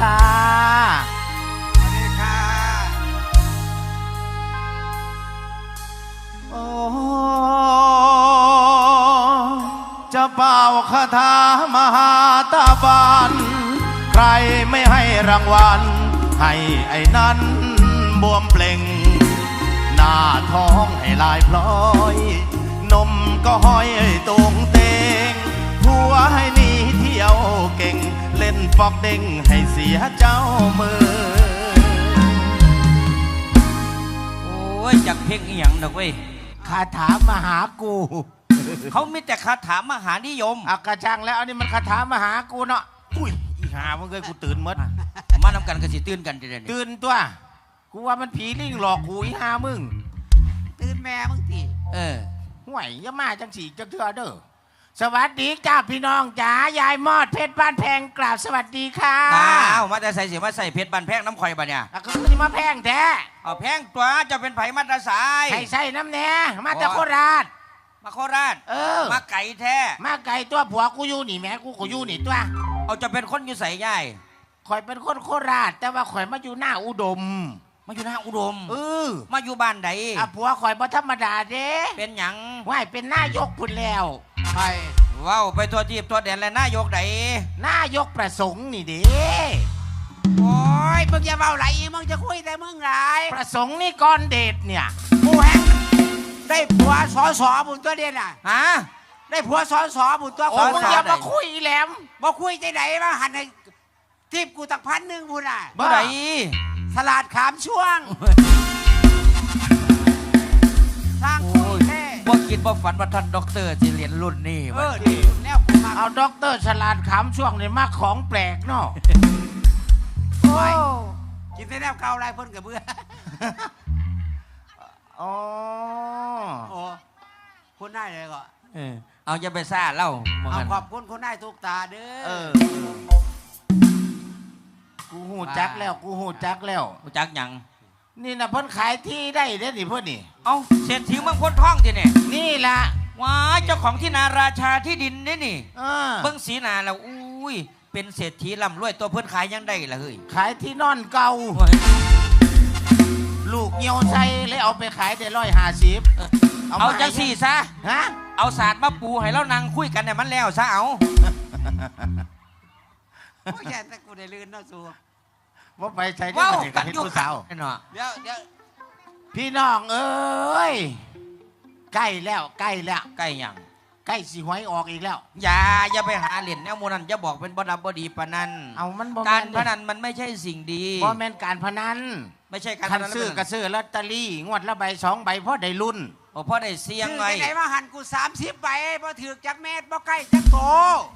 ค่ะ สวัสดีค่ะ โอ้จะเป่าคาถามหาตาบานใครไม่ให้รางวัล ให้ไอ้นั้นบวมเปล่ง หน้าท้องให้ลายพลอย นมก็ห้อยตรงเตงผัวให้หนีเที่ยวเก่งเล่นฟอกเด้งให้เสียเจ้ามือ โอ้ยจากเพลงอีหยังดอกเว้ย คาถามหากูเขามีแต่คาถามหานิยม อากระชังแล้วอันนี้มันคาถามหากูเนาะอุ้ยอีหามึงเคยกูตื่นหมดมานำกันก็สิตื่นกันทีเดียวนี้ตื่นตัว กูว่ามันผีลิงหลอกกูอีหามึงตื่นแม่มึงทีเออห่วยอย่ามาจังสีจังเถื่อเด้อ สวัสดีจ้าพี่น้องจ๋ายายมอดเพชรบ้านแพงกราบสวัสดีค่ะอ้าวมาแต่ใส่เสียมาใส่เพชรบันแพงน้ำข่อยบะเนี่ยอะก็คือมาแพงแท้เอาแพงตัวจะเป็นไผมาตราสายให้ใส่น้ำแหน่มาจากโคราช มาโคราชเออ มาไก่แท้ มาไกลตัวผัวกูอยู่นี่แหม่กูก็อยู่นี่ตัวเอาจะเป็นคนอยู่ใส่ย่ายข่อยเป็นคนโคราช แต่ว่าข่อยมาอยู่หน้าอุดมมาอยู่หน้าอุดม เออมาอยู่บ้านใดอะผัวข่อยบ่ธรรมดาเด้เป็นหยัง ว่ายเป็นนายกพุ่นแล้ว ไปเว้าวไปทัวทีบทัวแดนและนายกใดนายกประสงค์นี่เด้โอ้ยมึงอย่าเบาไหลอีกมึงจะคุยแต่มึงไรประสงค์นี่ก่อนเดทเนี่ยกูแฮงได้ผัวสอสอบุญตัวเด่นอะฮะได้ผัวสอสอบุญตัวโอ้คนมึงมึงอย่าอย่ามาคุยอีแหลมบ่คุยใจไหนมาหันให้ทิปกูตักพันหนึ่งพุ่นอะบ้าบ่ใดสลัดขามช่วง บ่คิดบ่ฝันว่าท่านด็อกเตอร์สิเรียนรุ่นนี้เอวะอดีแล้วกูมาเอาด็อกเตอร์ฉลาดขำช่วงนี่มากของแปลกเนาะโอ้ยกินแต่แนวเก่าไรเพิ่นกับเบื่ออ๋อโอ้คนได้เลยก็เออเอาอย่าไปซ่าเล่ามึงเอากันขอบคุณคนได้ทุกตาเด้เอออกูหูจักแล้ว กูหูจักแล้วรู้จักหยัง นี่นะเพิ่นขายที่ได้เด้นี่เพิ่นนี่ เอาเศรษฐีเมืองพ้นท่องทีเนี่ยนี่ล่ะว้าเจ้าของที่นาราชาที่ดินนี่นี่ เออเบิ้งสีหนาแล้วอุ้ย เป็นเศรษฐีร่ำรวยตัวเพื่อนขายยังได้ละเฮ้ยขายที่นอนเก่าลูกเหี่ยวใส่เลยเอาไปขายได้ร้อยห้าสิบเอาจังสี่ซะ ฮะเอาศาสตร์มาปูให้เรานั่งคุยกันเนี่ยมันแล้วซะเอา โอ้ยแย่แต่กูได้ลื่นเนาะสู ว่าไปใช้ได้ว้าวปฏิกักับนเห็นอยู่ผู้สาวเนาะเดี๋ยวเดี๋ยวพี่น้องเอ้ยใกล้แล้วใกล้แล้วใกล้หยังใกล้สิหวยออกอีกแล้ว อย่าอย่าไปหาเหรียญแนวโมนันอย่าบอกเป็นบดับบดีปานนั้นเอามันบ่การแม่นพนันมันไม่ใช่สิ่งดีบ่แม่นการพนันไม่ใช่การพคันนันซื้อแล้วก็ซื้อลอตเตอรี่งวดละใบสองใบเพราะได้รุ่นโอ้พ่อได้เสียงซื้อไว้ที่ไหนมาหันกูสามสิบใบบ่ถือจักเม็ดบ่ใกล้จักโต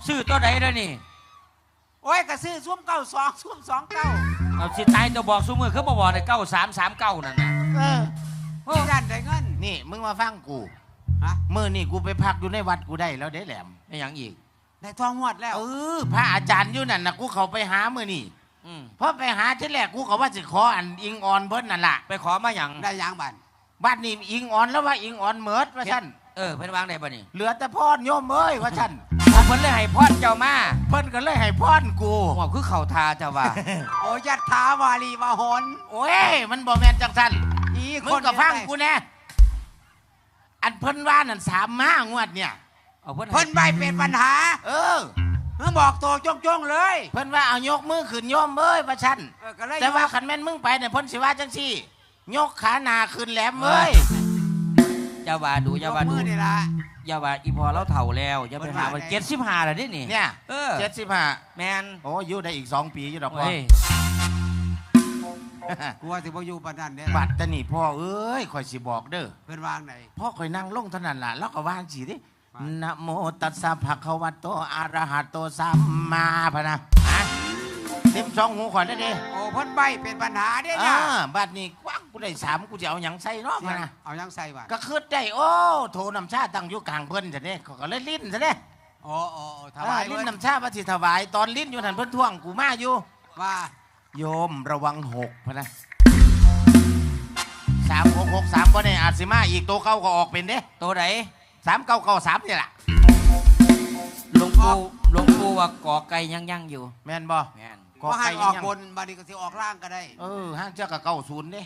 ซื้อตัวใดแล้วนี่โอ้ยก็ซื้อซุ้มเก้าสองซุ้มสองเก้า เอาสิตายตัวบอกซุ้มือเขาบอกบอกในเก้าสามสามเก้านั่นน่ะเออที่ด้านได้เงินนี่มึงมาฟังกูฮะมื่อนี่กูไปพักอยู่ในวัดกูได้แล้วได้แหลมไม่หยังอีกได้ทองงวดแล้วเออพระอาจารย์อยู่นั่นนะกูเขาไปหามื่อนี่อืมพอไปหาที่แรกกูเขาว่าสิขออันอิงออนเบิ้นั่นล่ะไปขอมาหยังได้ยางบันบ้านนี้อิงออนแล้วว่าอิงออนเมิดว่าฉัน เออเพิ่นวางได้ป่ะนี่เหลือแต่พรโยมเอ้ยว่าฉันเอาเพิ่นเลยให้พอดเจ้ามาเพิ่นก็เลยให้พรกูว่าคือเข่าทาเจ้าว่า โอ้ยยัดถาวาลีวาหนโอ้ย มันบ่แม่นจังสันอีมึงก็ฟังกูแน่อันเพิ่นว่านั่นสามมางวดเนี่ย เอาเพิ่นให้เพิ่นใบเป็นปัญหาเออ เพิ่นบอกตัวจงๆเลยเพิ่นว่าเอายกมือขึ้นโยมเอ้ยว่าฉัน เออก็เลยแต่ว่าขันแม่นมึงไปเนี่ยเพ้นสิว่าจังซี่ ยกขาหนาขึ้นแหลมเว้ย เจ้าว่าดูเจ้าว่าดูมือนี่ละเจ้าว่าอีพอเราเฒ่าแล้วอย่าไปหาเพิ่นว่ามันไงเจ็ดสิบห้าแล้วนี่นี่เนี่ยเออเจ็ดสิบห้าแมนโอ้อยู่ได้อีกสองปีอยู่ดอกพ่อเฮ้ยกลัวสิบ่อยู่ปานนั้นเด้บัตรตะนี่พ่อเอ้ยคอยสิบอกเด้อเพิ่นวางไหนพ่อคอยนั่งลงเท่านั้นล่ะแล้วก็ว่างสิดิว่านะโมตัสสะภะคะวะโตอะระหะโตสัมมาพะนะ ฮะเต็มสองหูขอยได้เด้โอ้เพิ่นใบเป็นปัญหาเด้อ่านะบัตรนี้กว้างกูได้สามกูจะเอาหยังใส่เนาะพะนะเอายังใส่บัตรก็คืดได้โอ้โทน้ำชาตั้งอยู่กลางเพิ่นซะเด้เขาก็เลยลิ้นซะเด้โอ้โอ้โอ้ถถวาวายยลิ้เพิ่นนน้ำชาพระสิถวายตอนลิ้นอยู่หันเพิ่นท่วงกูมาอยู่ ว่าโยมระวังหกพะนะสามหกหกสามก็เนี่ยอาจสิมาอีกตัวเก้าก็ออกเป็นเด้ตัวไหนสามเก้าเก้าสามนี่แหละหลวงปู่หลวงปู่ว่ากอไก่ยังยังอยู่ แม่นบ่แมน กอว่าให้ไก่ออกยังบนบัดนี้ก็สิออกล่างก็ได้เออห้างเจ้ากับเก้าศูนย์เด้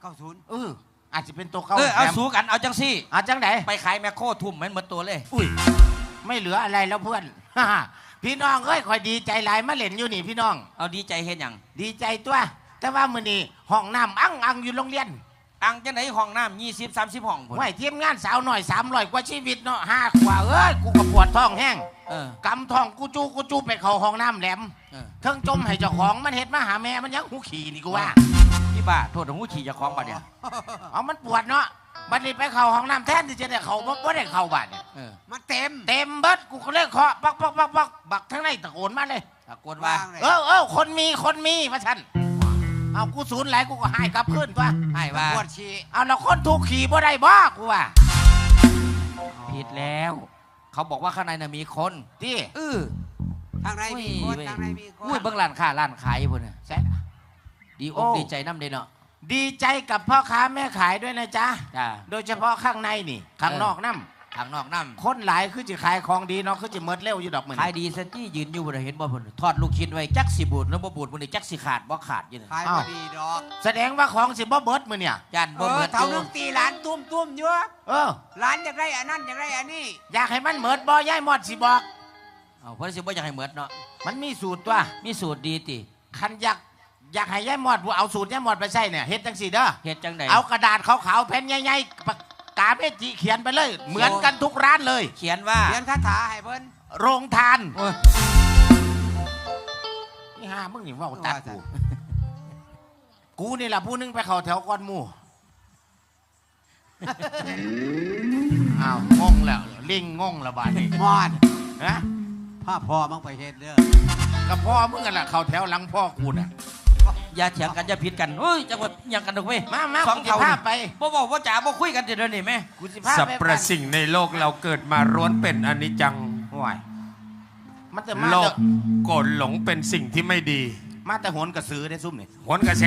เก้าศูนย์เอออาจจะเป็นตัวเก้าเออเอาแถมสู้กันเอาจังซี่ อาจังไหนไปขายแมคโครทุ่มเหมือนหมดตัวเลย อุ้ยไม่เหลืออะไรแล้วเพื่อน พี่น้องเอ้ยคอยดีใจหลายมาเล่นอยู่นี่พี่น้อง เอาดีใจเฮ็ดหยังดีใจตัว แต่ว่ามื้อนี้ห้องน้ำอังอังอยู่โรงเรียน อังจังไหนห้องน้ำยี่สิบสามสิบห้องพุ่น ไหวทีมงานสาวหน่อยสามร้อยกว่าชีวิตเนาะห้าขวาเอ้ยกูก็ปวดท้องแห้งเออกำท้องกูจูกูจูไปเข้าห้องน้ำแหลมเออ เทิงจมให้เจ้าของมันเห็ดมาหาแม่มันยังหูขี่นี่กูว่า พี่บ้าโทษของหูฉี่เจะคล้าของบัดเนี่ยเอามันปวดเนาะบัดนี้ไปเข้าห้องน้ำแทนที่จะได้เข้าบ่บ่ได้เข้าบ้านเนี่ยเออมันเต็ม เต็มเบิดกูก็เลยเคาะปักปักปักปักบักทั้งในตะโกนมาเลย ตะโกนว่า ว่างเลย เออเออคนมีคนมีมาฉัน เอากูศูนย์ไหลกูก็หายกลับขึ้นตัวให้ว่าปวดฉี่เอาแล้วคนถูกขี่บ่ได้บ่กูว่าผิดแล้ว เขาบอกว่าข้างในน่ะมีคนที่เออทางในมีคนเว้ยทางในมีคนอุ้ยเบิ่งร้านค้าร้านขายพุ่นน่ะใช่ดีอกโอ้ดีใจน้ำเด้เนาะดีใจกับพ่อค้าแม่ขายด้วยนะจ๊ะจ้าโดยเฉพาะข้างในนี่ ข้างนอกน้ ทางนอกน้ำคนหลายคือจะขายของดีเนาะคือจะเมิดเร็วอยู่ดอกมือำขายดีสันที่ยืนอยู่บนเห็นบ่พุ่นทอดลูกชิ้นไว้จักสิบูดแล้วบ่บูดพุ่นนี่จักสิขาดบ่ขาดอยู่น่ะขายพอดีดอกแสดงว่าของสิบ่เบิดมือเนี่ยยันเอบ่อเบิดเท่าอนึยู่งตีหลานตุ้มตุ้มๆเยอะเออ หลานอยากได้อันนั้นอยากได้อันนี้อยากให้มันเมิดบ่ย่ายหมดสิบอก เอาเพิ่นสิบ่อยากให้เหมือนเนาะมันมีสูตรตัวมีสูตรดีติคันอยากอยากให้ย่ายหมดบ่เอาสูตรย่ายหมดไปใส่เนี่ยเฮ็ดจังสี่เด้อเฮ็ดจังได๋เอากระดาษขาวๆแผ่นใหญ่ๆปา กกาเมจิเขียนไปเลย เหมือนกันทุกร้านเลย เขียนว่าเรียนคาถาให้เพิ่นโรงทานโอ้ยนี่ฮะมึงนี่เว่าตัดกูกูนี่แหละผู้หนึงไปเข้าแถวก่อนหมู่อ้าวงงแล้วลิงงงแล้วบาดนี้มอดฮะพ่อพ่อมังไปเฮ็ดเด้อกับพ่อมึงกันล่ะเข้าแถวหลังพ่อกูน่ะ อย่าเถียงกันอย่าผิดกันเฮ้ยจังหวัดหยังกันดอกเว้ยมามาสองกูสิเท่าพานี่ไป บ่บอกว่าจ๋าบ่คุยกันเดี๋ยวนี้แม่กูสิพาสัพไปประสิ่งในโลกเราเกิดมาร้วนเป็นอนิจจังห่วยมันจะมาโลแต่กโกรธหลงเป็นสิ่งที่ไม่ดีมาแต่โหนกระสือได้ซุ่มนี่หนกระแส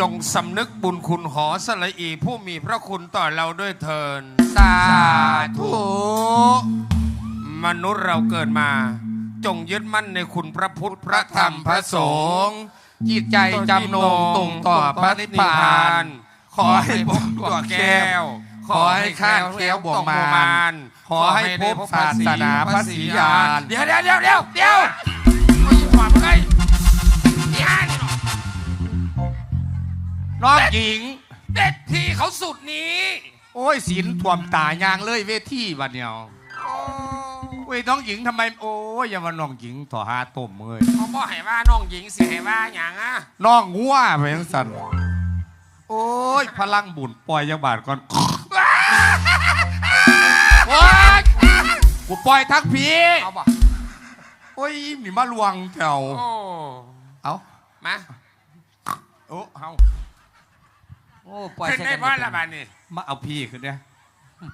จงสำนึกบุญคุณหอสละอี ผู้มีพระคุณต่อเราด้วยเทินสาธุมนุษย์เราเกิดมา จงยึดมั่นในคุณพระพุทธพระธรรมพระสงฆ์ จิตใจจำนงตรงต่อพระนิพพาน ขอให้พบตัวแก้ว ขอให้ข้าแก้วบ่วงมารขอให้พบศาสนาพระศรีญาณเดี๋ยวเดี๋ยวเดี๋ยวเดี๋ยวเดี๋ยวไม่ยอมไงญาณน้องหญิงเด็ดที่เขาสุดนี้ โอ้ยศีลท่วมตายางเลยเวทีบัดเนียว ยน้องหญิงทำไม โอ้ยอย่ามาน้องหญิงต่อหาต้มเลยเขาบอกให้ว่าน้องหญิงเสียให้ว่าอย่างอะน้องงัวไปยังสันโอ้ยพลังบุญปล่อยยังบาดก่อนโอ้ยกูปล่อยทักพีเอาบอกโอ้ยนี่มาลวงแถวโอ้เอามาโอ้เอาโอ้ปล่อยขึ้นใส่ได้กันบ้านละบ้านนี่มาเอาพี่ขึ้นเนี่ย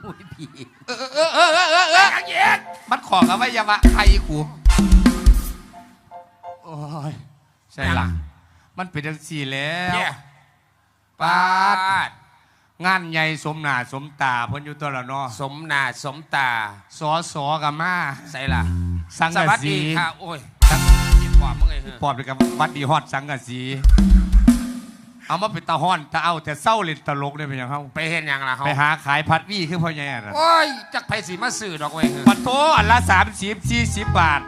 อุ้ยพี่เออเออเออเออเออเออยังเย็นมันขอกันไว้อยามาใครกูโอ้ยใช่ละมันเป็นจังสี่แล้วเพี้ยปาดงานใหญ่สมหนาสมตาเพิ่นอยู่ตัวละเนาะสมหนาสมตา สอสอกับมาใส่ละสังสกะวัสสีดีค่ะ โอ้ยกินความมึงไงเหรอ ปอบไปกับวัดดีฮอดสังกะสี เอามาเป็นตาฮ้อนตาเอาแต่เศร้าเล่นตลกได้เป็นหยังเขาไปเห็นยังล่ะเขาไปหาขายพัดวี่คือพ่อใหญ่น่ะโอ้ยจักไผสีมาสื่อดอกเว้ยเหรอปัดโตอันละสามสิบสี่สิบบาท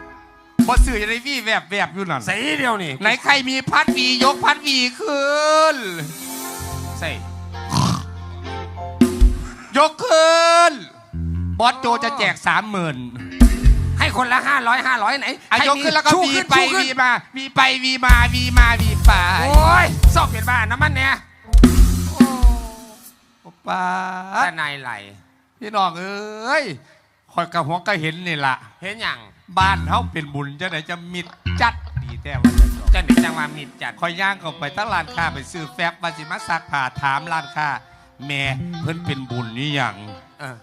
พอซื้อจะได้วี่แวบแวบอยู่นั่นใส่เดียวนี่ไหนใครมีพัดวียกพัดวีขึ้นใส่ยกขึ้นบอสโจจะแจกสามหมื่นให้ คนละห้าร้อยห้าร้อยไหนอะใครยกขึ้นแล้วก็ชูวีขึ้นไปชูขึ้นวีมาวีไปวีมาวีมาวีไปโอ้ยสอบเปลี่ยนบ้านน้ำมันเนี่ยป้าแต่ดนายไหลพี่น้องเอ้ยคอยกระหัวก็เห็นนี่ล่ะ เห็นยังบ้านเขาเป็นบุญจะไหนจะมิดจัดดีแต่ว่าจะจบจันเด็กจังว่ามีดจัดคอยย่างเข้าไปตั้งร้านค้าไปซื้อแฟบมาสิมาซักผ้าถามร้านค้าแม่เพิ่นเป็นบุญนี่อย่างเออ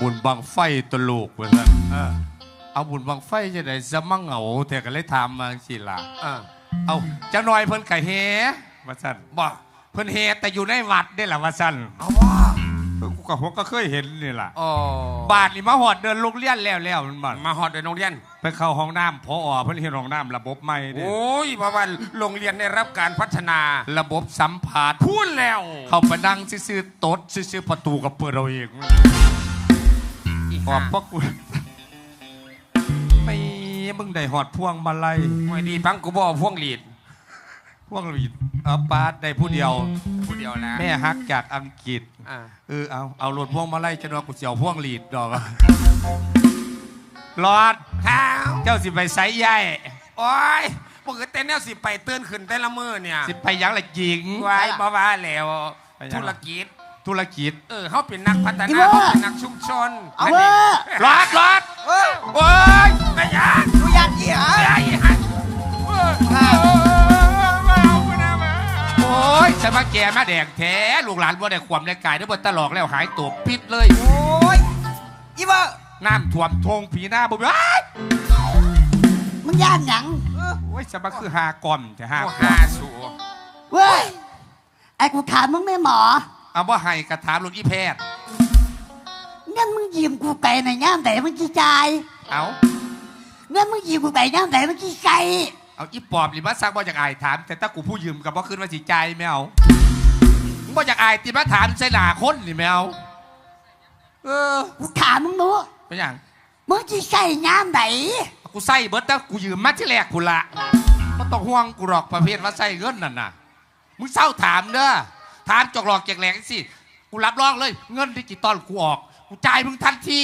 บุญบังไฟตลกเว้ยนะ เออเอาบุญบังไฟจะได้สมังเหงาแต่ก็เลยถามมาสิล่ะเออเอาจะหน่อยเพิ่นไก่เฮว่าสั่นบอกเพิ่นเฮแต่อยู่ในวัดได้ล่ะว่าสั่นเอาว่าเออกูก็ผมก็เคยเห็นนี่ล่ะโอ้บาทนี่มาหอดเดินโรงเรียนแล้วแล้วมันมันมาฮอดในโรงเรียน ไปเข้าห้องน้ำพอเพิ่นเห็นห้องน้ำระบบใหม่เด้โอ้ยเพราะว่าโรงเรียนได้รับการพัฒนาระบบสัมผัสพูดแล้ว เข้าไปนั่งซื่อๆโต๊ดซื่อๆประตูก็เปิดเราเองขอบพระคุณไม่ มึงได้หอดพวงมาลัยไม่ดีพังกูบอกพวงหลีดพวงหลีดเอาปาดได้ผู้เดียว ผู้เดียวนะแม่ฮักจากอังกฤษอ่าเออเอาเอาหลดพวงมาลัยจะนว่ากูเสียวพวงหลีดดอกอะรอดข้าวเจ้าสิไปไซใหญ่โอ้ยปกติแนวสิไปเตือนขึ้นแต่ละมือเนี่ย สิไปหยังละหญิงไว้บ่ว่าแล้วไปยังธุรกิจ ธุรกิจเออเขาเป็นนักพัฒอีนาเว้เขาอเป็นนักชุมชนเอาเว้อรอดรอดเว้ยโอ้ยไม่อยากกูยัดเหี้ยไม่อยากอีหันเออเออไม่เอากูนะแม่โอ้ยสมาแกมาแดงแท้ลูกหลานบ่ได้ความได้กายได้บ่ตลอกแล้วหายตัวปิดเลยโอ้ยอีเว้อน้ำท่วมทงผีหน้าบ่มีอ้ายมึงย่านหยังโอ้ยสมาคือหากล่อมแต่หาโอ้กล่อหามสู เว้ยไอ้กูถามมึงไม่หมอ เอาว่าให้กระถามลูกอีแพทย์งั้นมึงยืมกูไปในย่ามไหนมึงจีจ่ายเอางั้นมึงยืมกูไปย่ามไหนมึงจีใส่เอาอีปอบหรือว่าซักบ่จากอายถาม แต่ถ้ากูผู้ยืมกับบ่ขึ้นว่าสิใจายไม่เอามึงบ่จากอายติมาถามใส่หน้าคนนี่ไม่เอาเออกูถามมึงดูเป็นหยังมึงจีใส่ย่ามไหนกูใส่เบิดแต่กูยืมมาที่แรกกูละก็ต้องห่วงกูหรอกประเภทว่าใส่เงินนั่นน่ะมึงเศร้าถามเด้อ ถามจอกหลอกแจกแหลกสิกูรับรองเลย เงินดิจิตอลกูออกกูจ่ายมึงทันที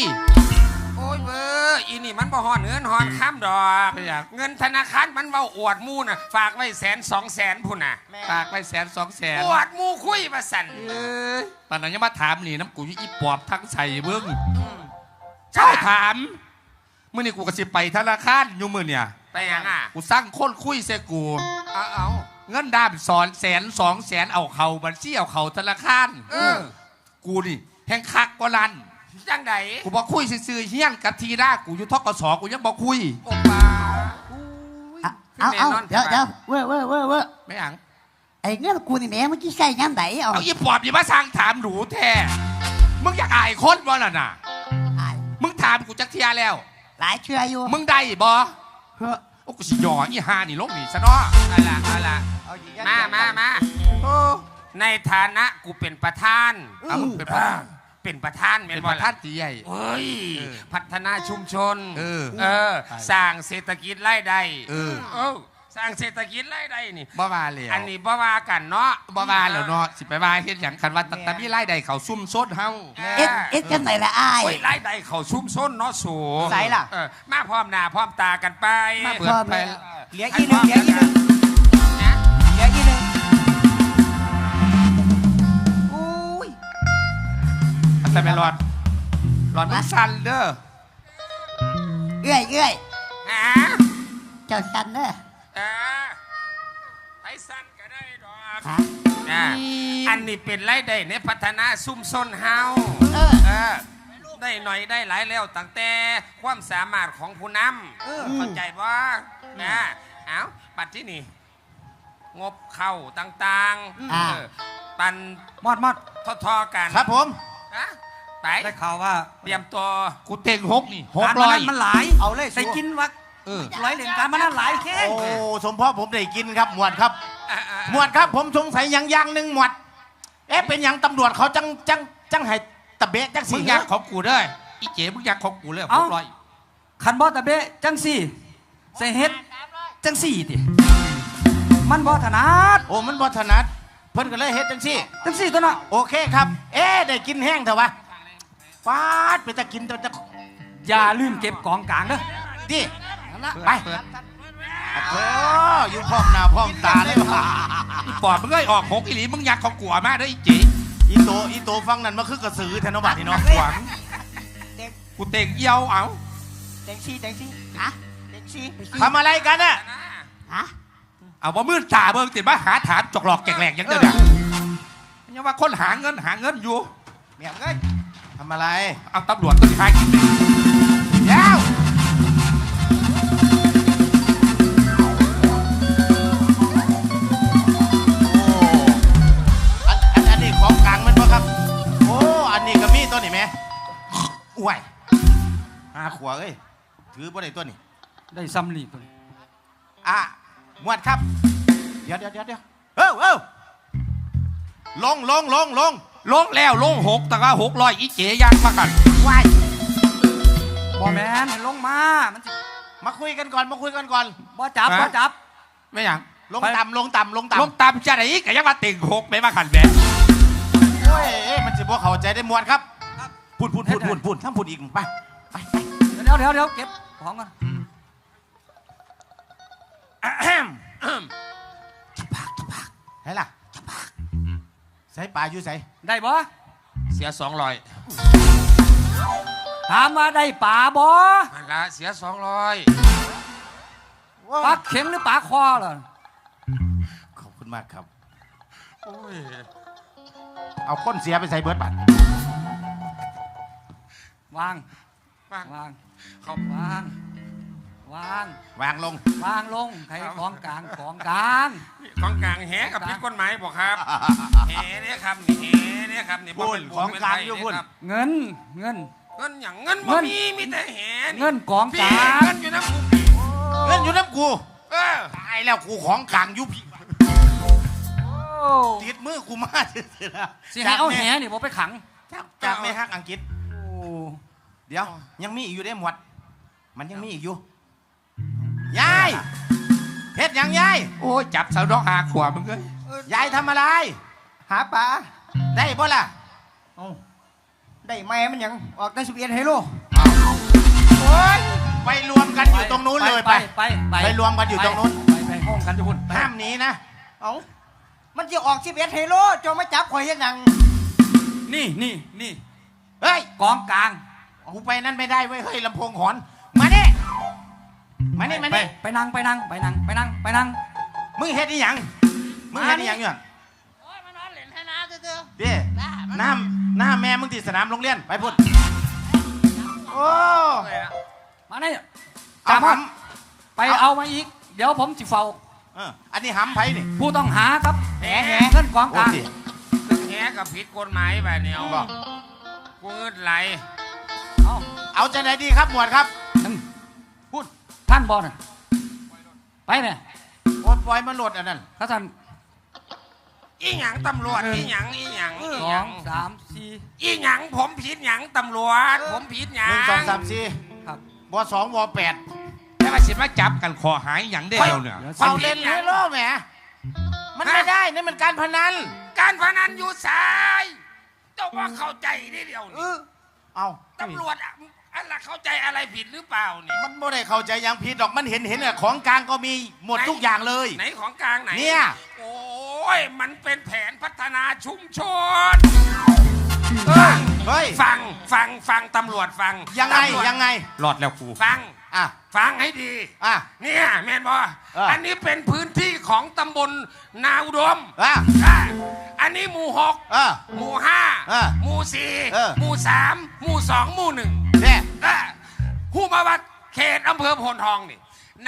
โอ้ยเบอร์อีนี่มันบ่หอนเงินหอนข้ามดอกไม่อยากเงินธนาคารมันเว้าอวดหมูน่ะ ฝากไว้แสนสองแสนพุ่นน่ะ ฝากไปแสนสองแสนอวดหมูคุยมาสั่นเอ้ยปานนั้นยังมาถามนี่น้ำกูยี่อีปอบทั้งใส่เบิ้งเศร้าถามมื่อนี่กูกระสิไปธนาคารอยู่มือเนี่ยไปยังอะกูสร้างคนคุยเสกูเอา เอาเงินด้ามสอนแสนสองแสนเอาเขาบัญชีเอาเขาธนาคารเออ กูนี่แห่งคักก็ลันจังไดกูบอกคุยซื่อๆเฮี้ยนกับทีหน้ากูอยู่ทกศกูยังบอกคุยโอปาเอาเอาเอาเดี๋ยวเดี๋ยวเว้ยเว้ยเว้ยเว้ยไม่หยังไอ้เงี้ยกูนี่แหม่มึงจีใส่ย่ามไหนเอาเอาอีปอบอย่ามาสร้างถามหนูแท้มึงอยากอายคนบ่ล่ะน่ะอ้ายมึงถามกูจักเทียแล้ว หลายเชื่ออยู่ มึงได้บ่เฮ้อ โอ้กูสิหยออีหานี่ลงนี่ซะเนาะเอาละเอาละมามามาในฐานะกูเป็นประธานเอามึงเป็นประธานเป็นประธานแม่เป็นนปบ่ระธานตีใหญ่เอ้ยเออพัฒนาชุมชนเออเออสร้างเศรษฐกิจรายได้เออ เออ สร้างเศรษฐกิจรายได้นี่ บ่ว่าแล้วอันนี้บ่ว่ากันเนาะบ่ว่าแล้วเนาะสิไปว่าเฮ็ดหยังคันว่าตั้งแต่มีรายได้เขาซุ่มซดเฮาเอ็ดเอ็ดกันไหนละอ้ายโอ้ยรายได้เขาชุ่มส้นเนาะสูใส่ล่ะเออมาพร้อมหน้าพร้อมตากันไปมาเปิดไปเหลืออีหนึ่งเหลืออีหนึ่งนะเหลืออีหนึ่งอุ้ยแต่ไม่รอดรอดมันสั่นเด้อเอื้อยเอื้อยฮะเจ้าสันเด้อเออ ฮะ อะอันนี้เป็นรายได้ในพัฒนาซุ่มส้นเฮาเออ เออได้หน่อยได้หลายแล้วตั้งแต่ความสามารถของผู้นำเออเข้าใจบ่นะเอาปัดที่นี่ งบเข้าต่างๆอ่า เออปันมอดมอดทอๆกันครับผมนะไปได้ข่าวว่าเตรียมตัว กูเต็งหกนี่หกการร้มาอยนั้นมันหลายเอาเลยได้กินวักเออร้อยเหรียญการมานั้นหลายแค่โอ้สมพ่อผมได้กินครับหมวดครับอะอะ หมวดครับ ผมสงสัยอย่างอย่างหนึ่งหมวด เอ๊ะเป็นอย่างตำรวจเขาจังจังจังให้ตะเบะจังมึสีงอยากของกูเด้ออีเจ๋มึงอยากของกูเลยหกร้อยคันบอตะเบะจังสี่ใส่เฮ็ดจังสี่ติมันบอถนัดโอ้มันบ่ถนัดเพิ่นก็เลยเฮ็ดจังซี่จังสี่ตัวเนาะโอเคครับ เอ๊ะได้กินแห้งเถอะวะฟาดไปจะกินแต่จะอย่าลืมเก็บกองกลางเด้อ ดิไป โอ้อยู่พร้อมหน้าพร้อมตาเลยว่ะอีปอบมึงเอ้ยออกหกอีหลีมึงอยากของกูอะมากเด้ออีเจ๋อีโตอีโตฟังนั่นมาคือกระสือแทนบัดนี่เนาะหวังกูเต็งเอี้ยวเอาแตงซี่แตงซี่ฮะแตงซี่ทำอะไรกันน่ะฮะเอาว่ามื่นตาเบิ่งติดมาหาฐานจอกหลอกแกกแหลกยังเด้อเนี่ยยังว่าคนหาเงินหาเงินอยู่เมียงเอ้ยทำอะไร เอาตำรวจตัวที่หากินเลยยาวโอ้อันอันอันนี้ของกลางมันปะครับโอ้อันนี้ก็มีอ้วยหาขวาเอ้ย ถือบ่ได้ตัวนี่ได้ซ้ำนี่ตัวนี้อะหมวดครับ เดี๋ยวเดี๋ยวเดี๋ยวเดี๋ยวเอ้าเอ้าลงลงลงลงลงแล้วลงหกแต่ว่าหกร้อยอีเจย่างมากันวายบ่แมนให้ลงมา มันสิมาคุยกันก่อนมาคุยกันก่อนบ่จับบ่จับ ไม่หยังลงไปต่ำลงต่ำลงต่ำลงตามจะไหนก็ยังมาติ่งหกไม่มาขันแบโอ้ยเอ้ยมันจะบ่เข้าใจได้หมวดครับ พูดพูดพูดพูดพูดทั้งพูดอีกไปไปไปเดี๋ยวเดี๋ยวเดี๋ยวเก็บของก่อนอะแฮมจะปากจะปากไหนล่ะจะปากใส่ปลาอยู่ใส่ได้บ่เสียสองร้อยถามว่าได้ป่าบ่อันละเสียสองร้อยปลาเข็งหรือปลาคอเหรอขอบคุณมากครับ โอ้ย เอาค้นเสียไปใส่เบิร์ดบัตร วางบ้าง วางเขาวาง วาง วางลง วางลงใครของกลางของกลาง ของกลางแหกับพิษกฎหมายบอกครับแหเนี่ยครับนี่แหเนี่ยครับนี่บ่พูดเป็นของกลางอยู่เป็นพูดไทครับเงินเงิน เงินอย่างเงินเงิบ่นมีมีแต่แหนี่เงินกองกพี่ลางเงินอยู่น้ำกูเล่นอยู่น้ำกูเออตายแล้วกูของกลางอยุพี่โอ้ติดมือกูมาเสียแล้วสิให้เอาแหนี่บ่ไปขังจากจากไม่ฮักอังกฤษโอ้ เดี๋ยว ยังมีอีกอยู่ได้หมวด มันยังมีอีกอยู่ ยายเพชรยังยาย โอ้ยจับสาวดอกหาขวบมึงเอ้ยยายทำอะไร หาปลาได้บ่ล่ะ เอาได้แม่มันหยังออกได้สิบเอ็ดไฮโลโอ้ยไปรวมกันอยู่ตรงนู้นเลยไป ไปไปไปรวมกันอยู่ตรงนู้น ไปไปห้องกันทุกคนไปห้ามหนีนะ เอามันจะออกสิบเอ็ดไฮโลจะมาจับข่อยเฮ็ดหยังนี่นี่นี่เฮ้ยกองกลาง กูไปนั่นไม่ได้เว้ยเฮ้ยลำโพงหอน มานี่มานี่มาไปนี่ไปนั่งไปนั่งไปนั่งไปนั่งไปนั่งมึงเฮ็ดนี่ยังมึงเฮ็ดนี่ยังอยู่โอ้ยมันนอนเล่นให้น้าเตื้อเด้หน้าหน้าแม่มึงที่สนามโรงเรียนไปพูดโอ้มานี่เอาตามหมาไปเอามาอีก เดี๋ยวผมสิเฝ้าำเอออันนี้หำไผนี่ผู้ต้องหาครับแหแหเงินกองกลางโอ้สิแหกับพิษกฎหมายแบบเนี้ยบอกกูเงินไหล เอาเอาใจไหนดีครับหมวดครับท่านพูดท่านบอลน่ะไปเนี่ยโอ้ยปล่อยมันโหลดอันนั้นถ้าท่านอีหยังตำรวจเอออีอีหยังอีหยังอีสหอยังงสามสี่อีหยังผมผิดหยังตำรวจ ผมผิดหยัหงนึ่งสองสามสี่ครับวสองวแปดแต่ว่าสิมาจับกันคอหายอย่างเดียวเนี่ยดี๋ยวสิเฝ้าเล่นให้โลแหมมันไม่ได้นี่มันการพนันการพนันอยู่สายต้องว่าเข้าใจนิดเดียวนี่เอาตำรวจอะ อะไรเข้าใจอะไรผิดหรือเปล่านี่มันไม่ได้เข้าใจอยังผิดดอกมันเห็นเห็นอะของกลางก็มีหมดทุกอย่างเลย ไหนของกลางไหนเนี่ย โอ้ยมันเป็นแผนพัฒนาชุมชนเฮ้ยฟังฟังฟังตำรวจฟังยังไงตำรวจยังไงหลอดแล้วกูฟังอะฟังให้ดีอะ เนี่ยแมนบอเอออั อันนี้เป็นพื้นที่ของตำบลนาอุดมอะอะอันนี้หมู่หก เออ หมู่ห้าเออหมู่สี่เออ หมู่สามหมู่สองหมู่หนึ่งเนี่ยอะ ผู้มาวัดเขตอำเภอโพนทองนี่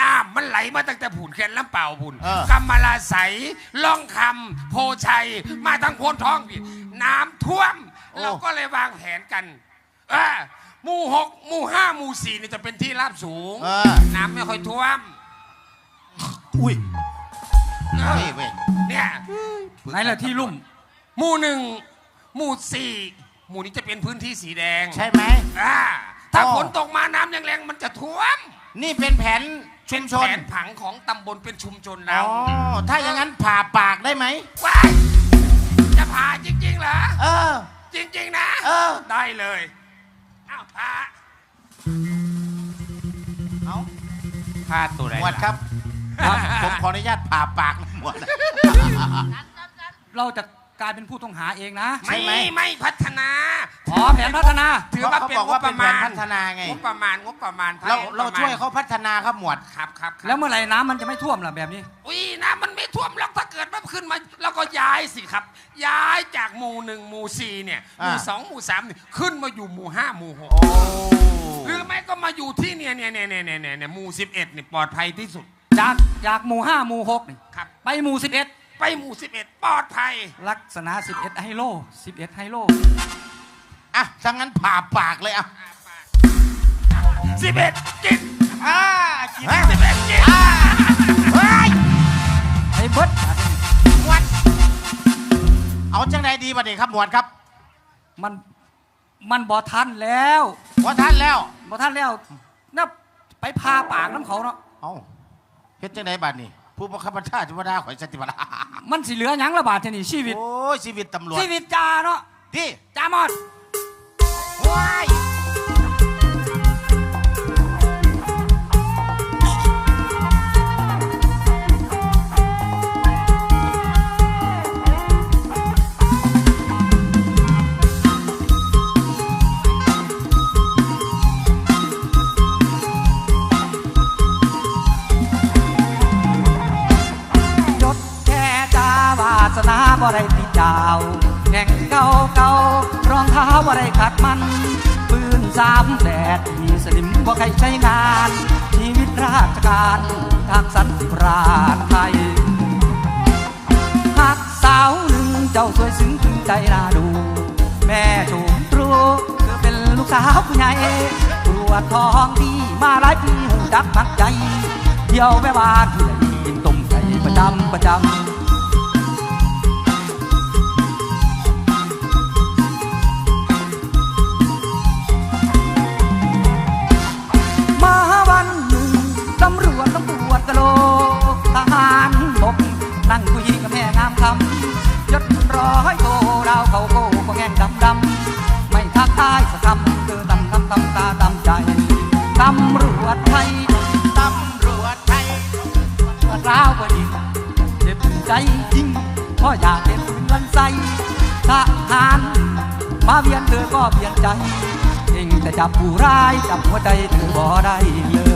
น้ำมันไหลมาตั้งแต่ผุนเขื่อนลำเป่าบุญเออ กำมะลาใสล่องคำโพชัย มาทางโพนทองพี่น้ำท่วม เราก็เลยวางแผนกันเออหมู่หกหมู่ห้าหมู่สี่นี่จะเป็นที่ราบสูง เออ น้ำไม่ค่อยท่วม อุ้ยนี่เว้ยเนี่ย ไหนล่ะที่ลุ่ม หมู่หนึ่งหมู่สี่หมู่นี้จะเป็นพื้นที่สีแดงใช่ไหมอ่า ถ้าอ๋อฝนตกมาน้ำแรงๆมันจะท่วม นี่เป็นแผนชุมชนแผนผังของตำบลเป็นชุมชนอ๋เราอถ้าอย่างนั้นผ่าปากได้ไหมว้ายจะพาจริงๆเหรอเออ จริงๆนะเออ ได้เลยอ้าวพาเอาพาตัวไหนหมวดครับ ผมขออนุญาตผ่าปากนะหมวดเราจะ กลายเป็นผู้ต้องหาเองนะใช่ไม่ไหมไม่พัฒนาขอแผนพัฒนา ถือว่าเขาเป็นบอกงว่าบเป็ปนระแผมาณนพัฒนาไงงบประมาณงบประมาณเรางบเราประมณช่วยเขาพัฒนาครับหมวดครับครับครับแล้วเมื่อไหร่น้ำมันจะไม่ท่วมล่ะแบบนี้ อุ้ยน้ำมันไม่ท่วมหรอกถ้าเกิดมันขึ้นมาเราก็ย้ายสิครับ ย้ายจากหมู่หนึ่งหมู่สี่เนี่ยหมู่อ่าสองหมู่สามเนี่ยขึ้นมาอยู่หมู่ห้าหมู่หกโอ้หรือไม่ก็มาอยู่ที่เนี่ยเนี่ยเนี่ยเนี่ยเนี่ยเนี่ยหมู่สิบเอ็ดเนี่ยปลอดภัยที่สุด จากจากหมู่ห้าหมู่หกนี่ครับไปหมู่สิบเอ็ด ไปหมู่สิบเอ็ดปลอดภัย ลักษณะสิบเอ็ดไฮโลสิบเอ็ดไฮโล อะถ้างั้นผ่าปากเลยอะปสิบเอ็ดกินอ่ากินฮะสิบเอ็ดกินอ่าเฮ้ยไอ้เบิดหมวดเอาจังใดดีบัดนี้ครับหมวดครับ มันมันบ่ทันแล้วว่าท่านแล้วบ่ทันแล้วนับไปพาปากน้ำเขาเนาะเอาเฮ็ดจังใดบัดนี้ ผู้บังคับบัญชาจุฬาข่อยสติบัลามันสิเหลือหยังละบาดทีนี้ชีวิต โอ้ยชีวิตตำรวจชีวิตจาเนาะที่จามอดว้ายย สนาบ่ได้ติดดาวแห่งเก่าเก่ารองเท้าบ่ได้ขัดมันปืนสามแดดมีสนิมบ่าใครใช้งาน ชีวิตราชการทางสันติราชไทยหักสาวหนึ่งเจ้าสวยซึ้งถึงใจน่าดู แม่ชมตรูเธอเป็นลูกสาวผู้ใหญ่ตรวจทองดีมาหลายปีหูจักมักใจเที่ยวแม่บ้านผู้ใหญ่กินต้มไก่ประจำประจำ ลี่ยนใจเองแต่จับผู้ร้ายจับหัวใจเธอบ่ได้เลย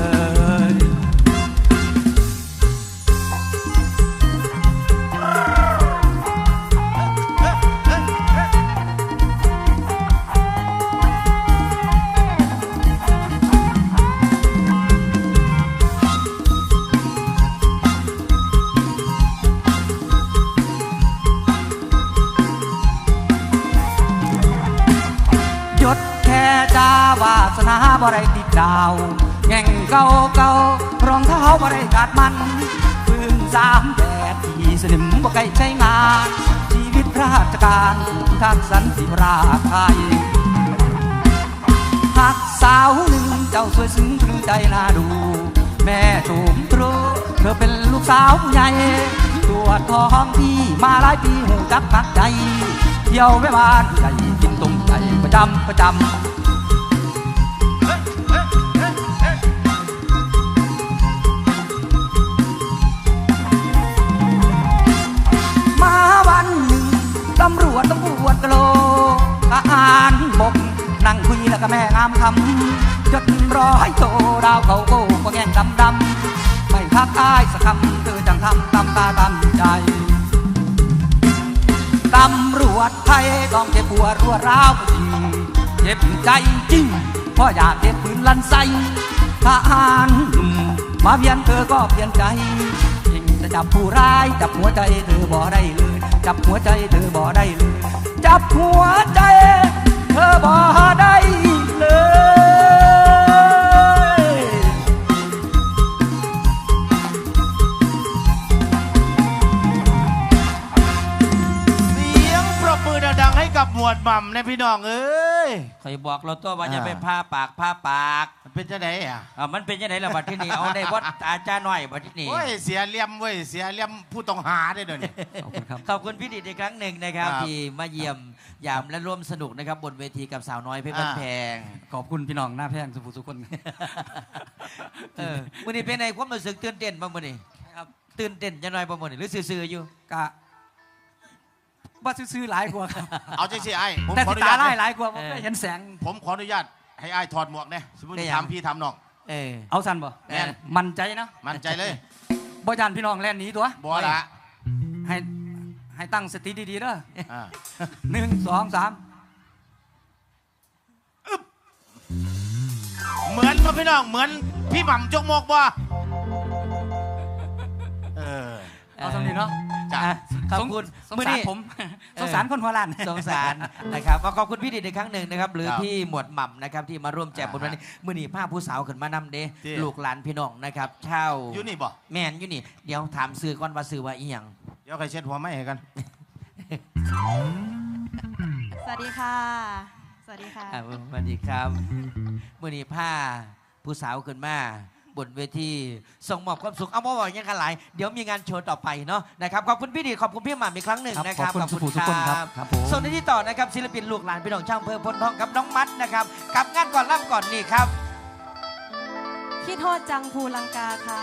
บ่ได้ติดดาวแง่งเก่าเก่ารองเท้าบ่ได้ขาดมันปืนสามแดดที่สนิมบ่ไกลใช้งาน ชีวิตราชการทางสันติราชไทยหักสาวหนึ่งเจ้าสวยซึ้งถึงใจน่าดู แม่โฉมตรูเธอเป็นลูกสาวผู้ใหญ่ตัวจทองที่มาหลายปีหูจักมักใจเที่ยวแม่บ้านใหญ่กินต้มไก่ประจำประจำำรวจตำรวจกะโลกทหารบกนั่งคุยแล้วก็แม่งามคำจดร้อยโตดาวเขาโก้ก็แง่งดำดำไม่ทักอายสักคำเธอจังทำตามตาตามใจตำรวจไทยต้องเจ็บปวดรัวร้าวจริงเจ็บใจจริงเพราะอยากเห็นปืนลั่นไสทหารหนุ่มมาเวียนเธอก็เปลี่ยนใจ จับผู้ร้าย จับหัวใจเธอบ่ได้เลย จับหัวใจเธอบ่ได้เลย จับหัวใจ เธอบ่ได้เลยเสียงปรบมือดังๆให้กับหมวดหม่ำนะพี่น้องเอ้ย คอยบอกเราตัวว่าจะอ่าไปผ้าปากผ้าปากมันเป็นจังไดอะอ่ามันเป็นยังไงล่ะบัดที่นี่เอาได้วัดอาจารย์หน่อยบัดที่นี่โอ้ยเสียเหลี่ยมเว้ยเสียเหลี่ยมผู้ต้องหาได้เดี๋ยวนี้ขอบคุณครับขอบคุณพี่ดิดอีกครั้งหนึ่งนะครับครับที่มาเยี่ยมยามและร่วมสนุกนะครับบนเวทีกับสาวน้อยเพชรบ้านอ่าแพงขอบคุณพี่น้องหน้าแพงสุภุสุคนเออมื่อนี้เป็นไงความรู้สึกตื่นเต้นบ้างมื่อนี้ครับตื่นเต้นจะหน่อยบ้างมื่อนี้หรือซื่อๆอยู่กะ ว่าซื้อๆหลายกว่าครับเอาใจสิไอ้ผมแต่ขอสิอนุตาญาตไล่นะหลายกว่าผมได้เห็นแสง ผมขออนุญาตให้ไอ้ถอดหมวกเนี่ยสมมติได้ยัง ถามพี่ถามน้อง เออ เอาสันบ่แม่น มั่นใจนะมั่นใจเลยบ่ยันพี่น้องแล่นหนี้ตัวบอละให้ให้ตั้งสติดีๆเด้ออ่าหนึ่งสองสามเหมือนป่ะพี่น้องเหมือนพี่หม่ำจกมกบ่เออเอาสำนีเนาะ จ้ะอะขอบคุณสงมื้อสารนี้ผม สงสารคนหัวล้าน สงสารนะครับมาขอบคุณพี่ดิดอีกครั้งหนึ่งนะครับหรือครับพี่หมวดหม่ำนะครับที่มาร่วมแจกบนวันนี้มื้อนี้พาผู้สาวขึ้นมานำเด้ที่ ลูกหลานพี่น้องนะครับเช่าอยู่นี่บ่แมนอยู่นี่เดี๋ยวถามซื้อก่อนว่าซื้อว่าอีหยังเดี๋ยวใครเช็ดหัวไม่ให้กัน สวัสดีค่ะ สวัสดีค่ะ อ่าสวัสดีครับมื้อนี้ผ้าผู้สาวขึ้นมา บนเวทีส่งมอบความสุขเอามาบอกยังกันหลายเดี๋ยวมีงานโชว์ต่อไปเนาะนะครับขอบคุณพี่ดีขอบคุณพี่หม่ำอีกครั้งหนึ่งครับนะครับขอบคุณทุกคนครับครับผมส่วนในที่ต่อนะครับศิลปินลูกหลานพี่น้องช่างอำเภอพลทองกับน้องมัดนะครับกับงานก่อนล่ำก่อนนี่ครับคิดโทษจังภูลังกาค่ะ